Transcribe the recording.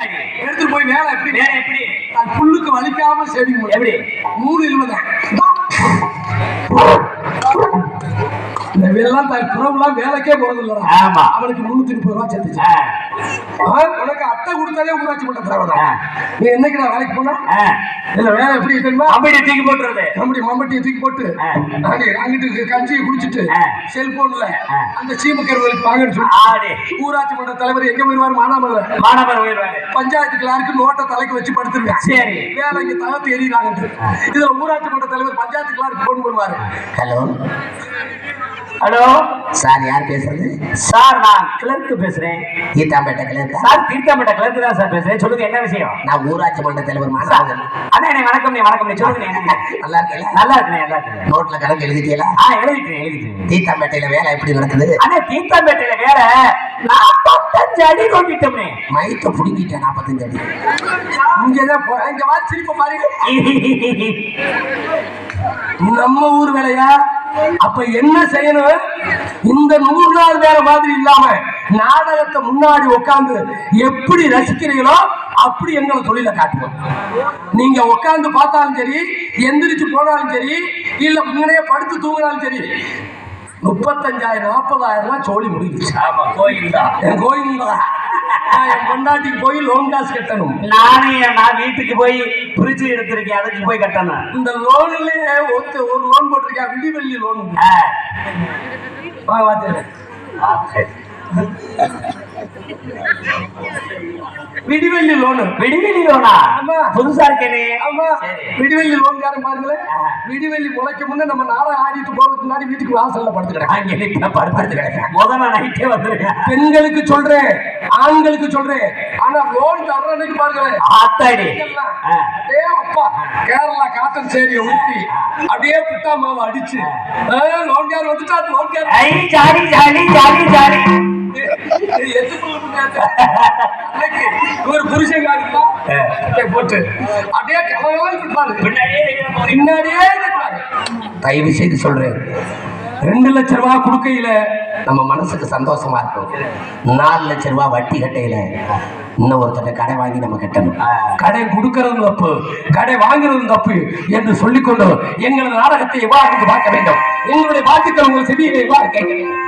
எடுத்துட்டு போய் வேலை எப்படி? வேற எப்படி? அது புல்லுக்கு வலிக்காம செடிங்க எப்படி? மூணு இருபது. வெள்ளம் தன் புறவுலாம் வேலைக்கே போறது இல்லடா ஆமா. அவனுக்கு முன்னூத்தி முப்பது ரூபா அவன் உனக்கு அட்டை கொடுத்தாலே ஊராட்சி மன்ற தலைவர். நீ என்னைக்கு நான் வேலைக்கு போனா. இல்ல வேலை எப்படி தெரியுமா? கம்பெனி தூக்கி போட்டுறது. கம்பெனி மம்பட்டியை தூக்கி போட்டு அங்கிட்டு கஞ்சியை குடிச்சிட்டு. செல்போன்ல. அந்த சீமக்கருவலுக்கு ஆடி. ஊராட்சி மன்ற தலைவர் எங்க போயிருவார் மானாமதுரை மாணவர் உயிர்வாரு பஞ்சாயத்து கிளாருக்கு நோட்டை தலைக்கு வச்சு படுத்துருவேன். சரி. வேலைக்கு தகத்து எறிகிறாங்க இதுல ஊராட்சி மன்ற தலைவர் பஞ்சாயத்து கிளாருக்கு போன் பண்ணுவாரு. ஹலோ. ஹலோ சார் யார் பேசுறது? சார் நான் கிளர்க்கு பேசுறேன். கீதாம்பேட்டை கிளர்க்கா சார் தீர்த்தம்பட்ட கிளர்க்கு தான் சார் பேசுறேன். சொல்லுங்க என்ன விஷயம்? நான் ஊராட்சி மன்ற தலைவர் மாணவன். அண்ணா நீ வணக்கம் நீ வணக்கம் நீ சொல்லுங்க என்ன நல்லா இருக்கீங்களா? நல்லா இருக்கேன் நல்லா இருக்கேன். நோட்ல கணக்கு எழுதிட்டீங்களா? ஆ எழுதிட்டேன் எழுதிட்டேன். கீதாம்பேட்டையில வேலை எப்படி நடக்குது? அண்ணா தீர்த்தம்பேட்டையில வேற நாற்பத்தஞ்சு அடி கொட்டிட்டோம்னே. மைத்த புடுங்கிட்டேன் நாற்பத்தஞ்சு அடி. இங்கதான் இங்க வா சிரிப்ப பாருங்க. நம்ம ஊர் வேலையா? அப்ப என்ன செய்யணும்? இந்த நூறு நாள் வேலை மாதிரி இல்லாம நாடகத்தை முன்னாடி உட்கார்ந்து எப்படி ரசிக்கிறீங்களோ அப்படி எங்களை தொழில காட்டுவோம். நீங்க உட்கார்ந்து பார்த்தாலும் சரி எந்திரிச்சு போனாலும் சரி இல்ல முன்னே படுத்து தூங்கினாலும் சரி முப்பத்தஞ்சாயிரம் நாற்பதாயிரம் ரூபாய் சோழி முடிஞ்சிச்சு ஆமா கோயில் தான். என் கோயில் தான் நான் என் பொண்டாட்டிக்கு போய் லோன் காசு கட்டணும். நானே நான் வீட்டுக்கு போய் பிரிட்ஜ் எடுத்திருக்கேன் அதுக்கு போய் கட்டணும். இந்த லோன்லயே ஒருத்த ஒரு லோன் போட்டிருக்கேன் விடிவெள்ளி லோன். விடிவெள்ளி லோனு விடிவெளி லோனா ஆமா. புதுசா இருக்கேனே. ஆமா. விடிவெள்ளி லோன் யாரும் பாருங்களேன். விடிவெள்ளி முளைக்க முன்ன நம்ம நாடகம் ஆடிட்டு போறதுக்கு முன்னாடி வீட்டுக்கு வாசல்ல படுத்து கிடக்கு அங்க நிக்க படுத்து கிடக்கேன் முதல்ல நைட்டே வந்துருக்கேன் பெண்களுக்கு சொல்றேன் ஆண்களுக்கு சொல்றேன். ஆனா லோன் தர்ற அன்னைக்கு பாருங்களேன் ஆத்தாடி. அப்பா கேரளா காட்டன் சேரியை ஊத்தி அப்படியே புட்டா மாவை அடிச்சு. லோன்கார் வந்துட்டா? லோன்கார் ஐ ஜாலி ஜாலி ஜாலி ஜாலி. ஒரு புருஷன் போட்டு அப்படியே பின்னாடியே தயவு செய்து சொல்றேன் ரெண்டு லட்ச ரூபா கொடுக்கையில நம்ம மனசுக்கு சந்தோஷமா இருக்கும் நாலு லட்ச ரூபாய் வட்டி கட்டையில இன்னும் ஒருத்தட்ட கடை வாங்கி நம்ம கட்டணும் கடை கொடுக்கறது தப்பு கடை வாங்குறது தப்பு என்று சொல்லிக்கொண்டு எங்களது நாடகத்தை எவ்வாறு பார்க்க வேண்டும்? எங்களுடைய வாழ்த்துக்கள் உங்கள் செவியை எவ்வாறு கேட்க வேண்டும்